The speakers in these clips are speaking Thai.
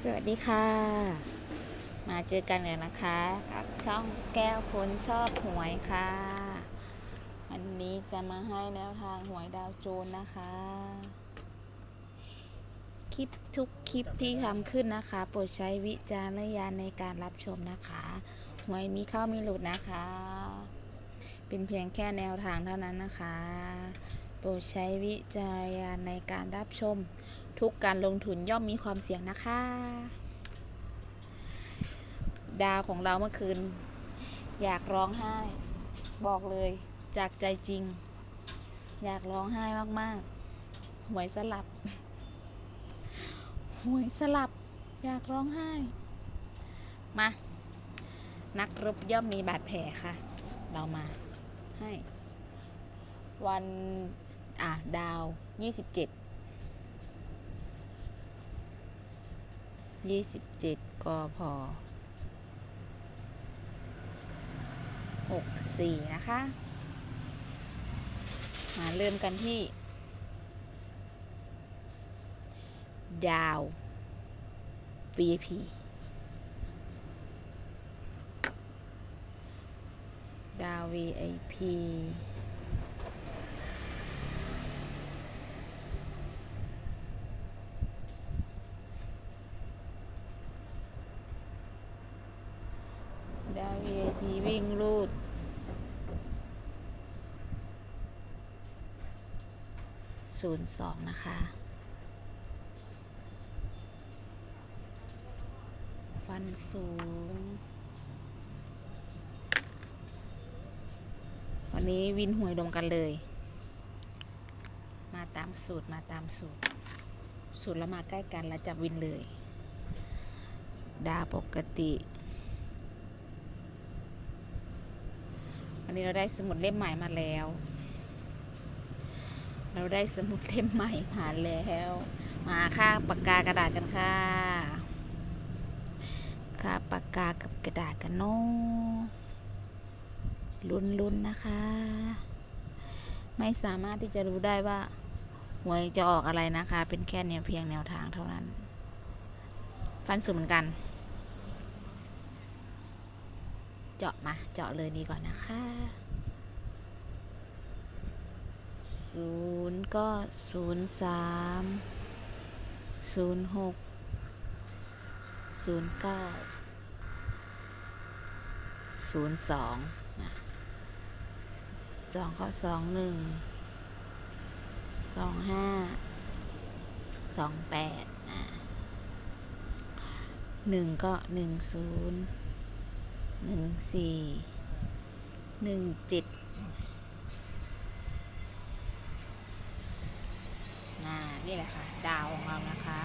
สวัสดีค่ะ มาเจอกันแล้วนะคะกับช่องแก้วคนชอบหวยค่ะ วันนี้จะมาให้แนวทางหวยดาวโจนนะคะ คลิปทุกคลิปที่ทำขึ้นนะคะ โปรดใช้วิจารณญาณในการรับชมนะคะ หวยมีเข้ามีหลุดนะคะ เป็นเพียงแค่แนวทางเท่านั้นนะคะ โปรดใช้วิจารณญาณในการรับชม ทุกการลงทุนย่อมมีความเสี่ยงนะคะ ดาวของเราเมื่อคืน อยากร้องไห้ บอกเลยจากใจจริง อยากร้องไห้มากๆ หวยสลับ หวยสลับ อยากร้องไห้ มา นักรบย่อมมีบาดแผลค่ะ เรามาให้ วัน อะ ดาว 27 ยี่สิบเจ็ดกพหกสี่นะคะ มาเริ่มกันที่ ดาว VIP ดาว VIP าว VIP วิ่งรูด ศูนย์สองนะคะ ฟันศูนย์วันนี้วินหวยลงกันเลย มาตามสูตรมาตามสูตร สูตรแล้วมาใกล้กันแล้วจับวินเลย ดาปกติ วันนี้เราได้สมุดเล่มใหม่มาแล้ว เราได้สมุดเล่มใหม่มาแล้ว มาค่าปากกากระดาษกันค่ะค่าปากกากับกระดาษกันเนาะลุ้นๆนะคะ ไม่สามารถที่จะรู้ได้ว่าหวยจะออกอะไรนะคะ เป็นแค่แนวเพียงแนวทางเท่านั้น ฟันสุดเหมือนกัน เจาะมาเจาะเลยดีก่อนนะคะศูนย์ก็ศูนย์สามศูนย์หกศูนย์เก้าศูนย์สองสองก็สองหนึ่งสองห้าสองแปดหนึ่งก็หนึ่งศูนย์ สี่หนึ่งเจ็ดน่านี่แหละค่ะ ดาวของเรานะคะ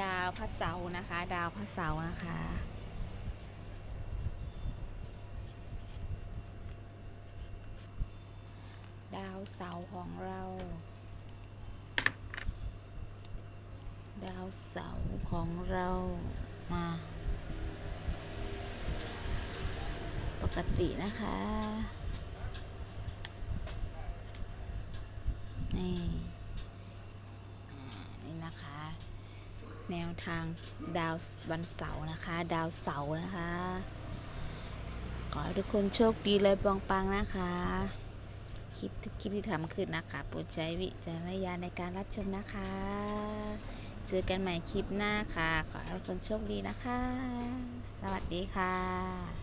ดาวพระเสาร์นะคะ ดาวพระเสาร์นะคะดาวเสาร์ของเรา ดาวเสาร์ของเรา มา ป กตินะคะ นี่นี่นะคะ แนวทางดาววันเสาร์นะคะ ดาวเสาร์นะคะ ขอให้ทุกคนโชคดีเลยปองปังนะคะ คลิปทุกคลิปที่ทำขึ้นนะคะโปรดใช้วิจารณญาณในการรับชมนะคะ เจอกันใหม่คลิปหน้าค่ะ ขอให้ทุกคนโชคดีนะคะ สวัสดีค่ะ